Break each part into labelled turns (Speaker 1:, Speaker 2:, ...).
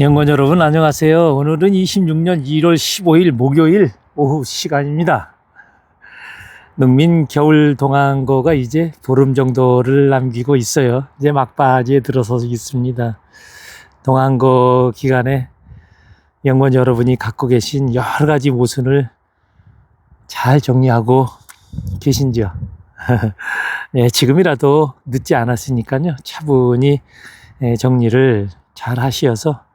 Speaker 1: 연관 여러분 안녕하세요. 오늘은 26년 1월 15일 목요일 오후 시간입니다. 농민 겨울 동안거가 이제 보름 정도를 남기고 있어요. 이제 막바지에 들어서 있습니다. 동안거 기간에 연관 여러분이 갖고 계신 여러 가지 모순을 잘 정리하고 계신지요? 네, 지금이라도 늦지 않았으니까요. 차분히 예, 정리를 잘 하시어서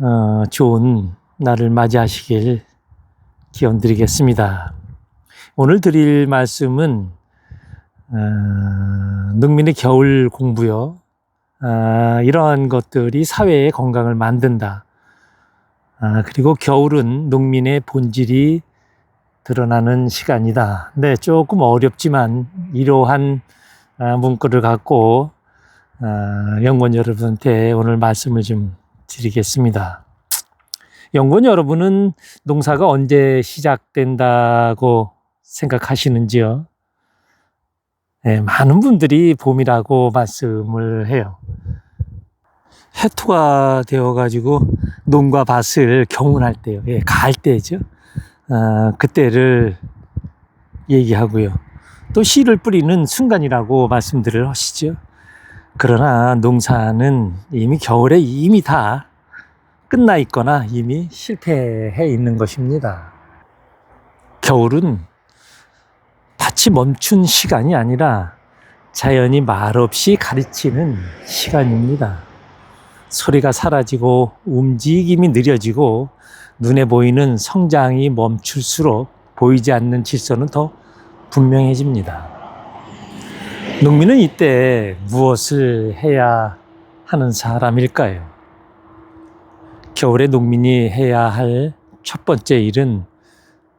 Speaker 1: 어, 좋은 날을 맞이하시길 기원 드리겠습니다. 오늘 드릴 말씀은 어, 농민의 겨울 공부요. 아, 이러한 것들이 사회의 건강을 만든다. 아, 그리고 겨울은 농민의 본질이 드러나는 시간이다. 네, 조금 어렵지만 이러한 아, 문구를 갖고 아, 연구원 여러분한테 오늘 말씀을 좀 드리겠습니다. 연구원 여러분은 농사가 언제 시작된다고 생각하시는지요? 네, 많은 분들이 봄이라고 말씀을 해요. 해토가 되어가지고 농과 밭을 경운할 때요. 예, 가을 때죠. 아, 그때를 얘기하고요. 또 씨를 뿌리는 순간이라고 말씀들을 하시죠. 그러나 농사는 이미 겨울에 이미 다 끝나 있거나 이미 실패해 있는 것입니다. 겨울은 밭이 멈춘 시간이 아니라 자연이 말없이 가르치는 시간입니다. 소리가 사라지고 움직임이 느려지고 눈에 보이는 성장이 멈출수록 보이지 않는 질서는 더 분명해집니다. 농민은 이때 무엇을 해야 하는 사람일까요? 겨울에 농민이 해야 할 첫 번째 일은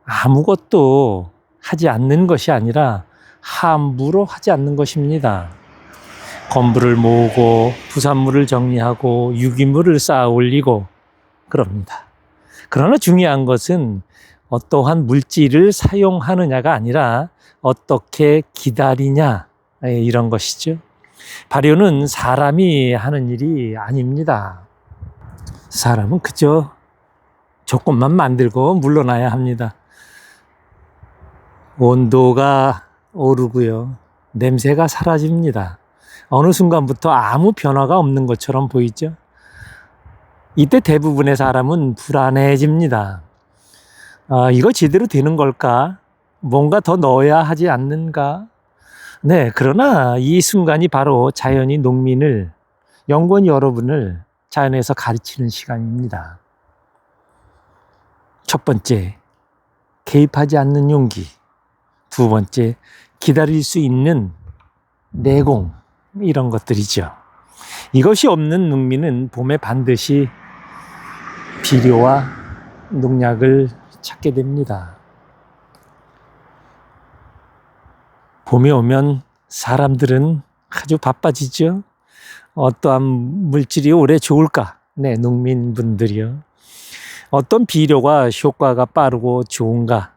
Speaker 1: 아무것도 하지 않는 것이 아니라 함부로 하지 않는 것입니다. 건부를 모으고 부산물을 정리하고 유기물을 쌓아 올리고 그럽니다. 그러나 중요한 것은 어떠한 물질을 사용하느냐가 아니라 어떻게 기다리냐 예, 이런 것이죠. 발효는 사람이 하는 일이 아닙니다. 사람은 그저 조금만 만들고 물러나야 합니다. 온도가 오르고요. 냄새가 사라집니다. 어느 순간부터 아무 변화가 없는 것처럼 보이죠. 이때 대부분의 사람은 불안해집니다. 아, 이거 제대로 되는 걸까? 뭔가 더 넣어야 하지 않는가? 네, 그러나 이 순간이 바로 자연이 농민을, 연구원 여러분을 자연에서 가르치는 시간입니다. 첫 번째, 개입하지 않는 용기. 두 번째, 기다릴 수 있는 내공. 이런 것들이죠. 이것이 없는 농민은 봄에 반드시 비료와 농약을 찾게 됩니다. 봄이 오면 사람들은 아주 바빠지죠. 어떠한 물질이 올해 좋을까? 네, 농민분들이요. 어떤 비료가 효과가 빠르고 좋은가?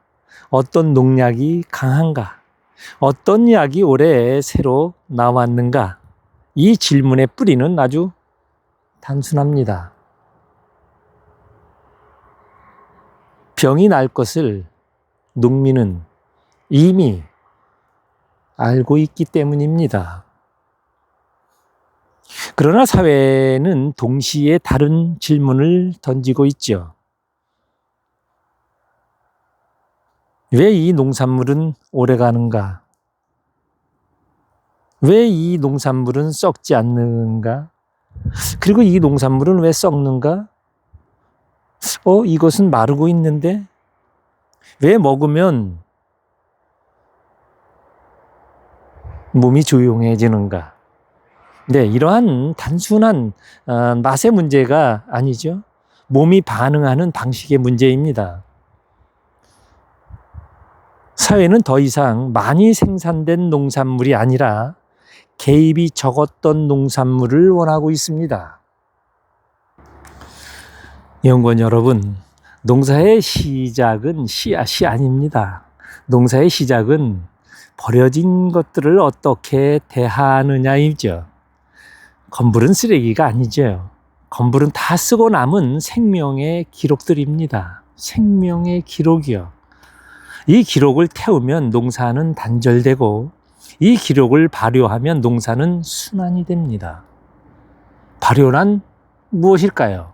Speaker 1: 어떤 농약이 강한가? 어떤 약이 올해 새로 나왔는가? 이 질문의 뿌리는 아주 단순합니다. 병이 날 것을 농민은 이미 알고 있기 때문입니다. 그러나 사회는 동시에 다른 질문을 던지고 있죠. 왜 이 농산물은 오래 가는가? 왜 이 농산물은 썩지 않는가? 그리고 이 농산물은 왜 썩는가? 어, 이것은 마르고 있는데? 왜 먹으면 몸이 조용해지는가? 네, 이러한 단순한 어, 맛의 문제가 아니죠. 몸이 반응하는 방식의 문제입니다. 사회는 더 이상 많이 생산된 농산물이 아니라 개입이 적었던 농산물을 원하고 있습니다. 연구원 여러분, 농사의 시작은 씨앗이 아닙니다. 농사의 시작은 버려진 것들을 어떻게 대하느냐이죠. 건물은 쓰레기가 아니죠. 건불은 다 쓰고 남은 생명의 기록들입니다. 생명의 기록이요. 이 기록을 태우면 농사는 단절되고 이 기록을 발효하면 농사는 순환이 됩니다. 발효란 무엇일까요?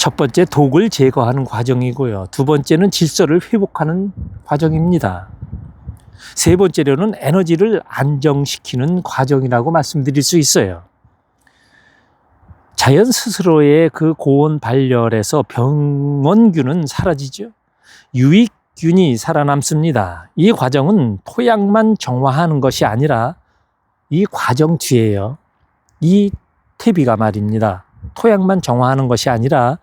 Speaker 1: 첫 번째 독을 제거하는 과정이고요. 두 번째는 질서를 회복하는 과정입니다. 세 번째로는 에너지를 안정시키는 과정이라고 말씀드릴 수 있어요. 자연 스스로의 그 고온 발열에서 병원균은 사라지죠. 유익균이 살아남습니다. 이 과정은 토양만 정화하는 것이 아니라 이 과정 뒤에요. 이 퇴비가 말입니다. 토양만 정화하는 것이 아니라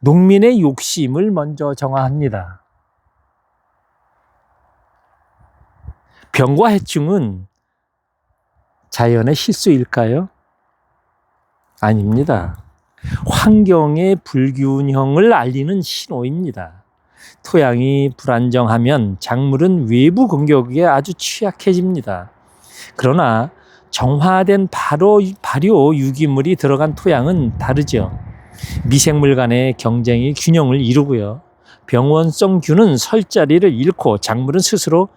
Speaker 1: 농민의 욕심을 먼저 정화합니다. 병과 해충은 자연의 실수일까요? 아닙니다. 환경의 불균형을 알리는 신호입니다. 토양이 불안정하면 작물은 외부 공격에 아주 취약해집니다. 그러나 정화된 발효, 발효 유기물이 들어간 토양은 다르죠. 미생물 간의 경쟁이 균형을 이루고요. 병원성 균은 설 자리를 잃고 작물은 스스로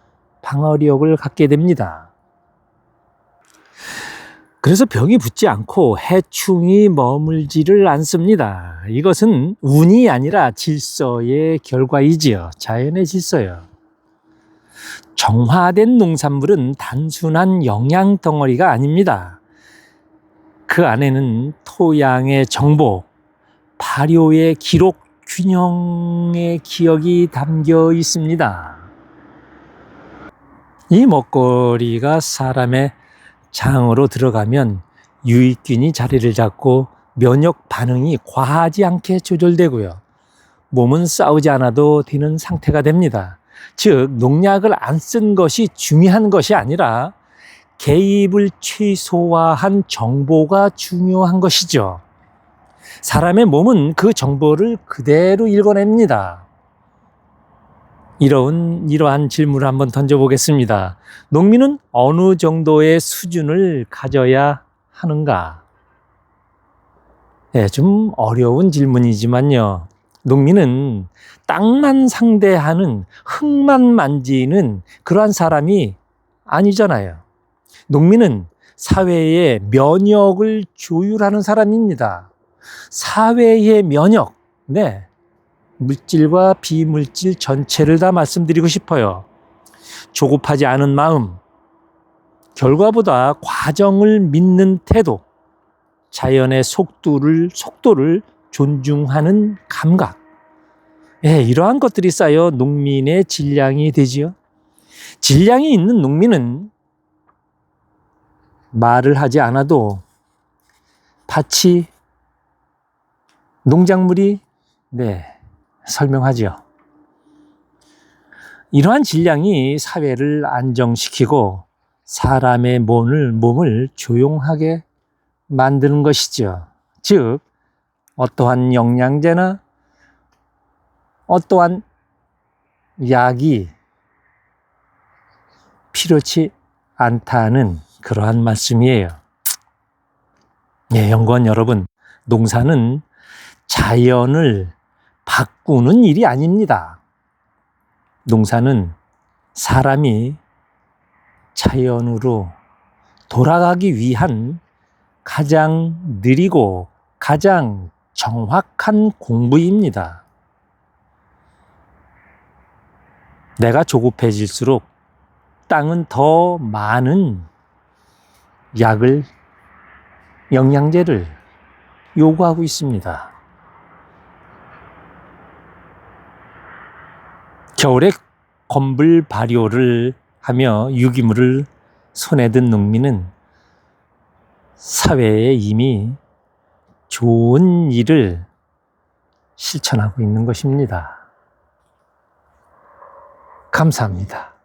Speaker 1: 방어력을 갖게 됩니다. 그래서 병이 붙지 않고 해충이 머물지를 않습니다. 이것은 운이 아니라 질서의 결과이지요. 자연의 질서요. 정화된 농산물은 단순한 영양 덩어리가 아닙니다. 그 안에는 토양의 정보, 발효의 기록, 균형의 기억이 담겨 있습니다. 이 먹거리가 사람의 장으로 들어가면 유익균이 자리를 잡고 면역 반응이 과하지 않게 조절되고요. 몸은 싸우지 않아도 되는 상태가 됩니다. 즉, 농약을 안 쓴 것이 중요한 것이 아니라 개입을 최소화한 정보가 중요한 것이죠. 사람의 몸은 그 정보를 그대로 읽어냅니다. 이런 이러한 질문을 한번 던져보겠습니다. 농민은 어느 정도의 수준을 가져야 하는가? 네, 좀 어려운 질문이지만요. 농민은 땅만 상대하는 흙만 만지는 그러한 사람이 아니잖아요. 농민은 사회의 면역을 조율하는 사람입니다. 사회의 면역, 네. 물질과 비물질 전체를 다 말씀드리고 싶어요. 조급하지 않은 마음, 결과보다 과정을 믿는 태도, 자연의 속도를, 속도를 존중하는 감각. 예, 이러한 것들이 쌓여 농민의 질량이 되지요. 질량이 있는 농민은 말을 하지 않아도 밭이 농작물이 네, 설명하지요. 이러한 질량이 사회를 안정시키고 사람의 몸을, 몸을 조용하게 만드는 것이죠. 즉, 어떠한 영양제나 어떠한 약이 필요치 않다는 그러한 말씀이에요. 예, 연구원 여러분, 농사는 자연을 바꾸는 일이 아닙니다. 농사는 사람이 자연으로 돌아가기 위한 가장 느리고 가장 정확한 공부입니다. 내가 조급해질수록 땅은 더 많은 약을, 영양제를 요구하고 있습니다. 겨울에 건불 발효를 하며 유기물을 손에 든 농민은 사회에 이미 좋은 일을 실천하고 있는 것입니다. 감사합니다.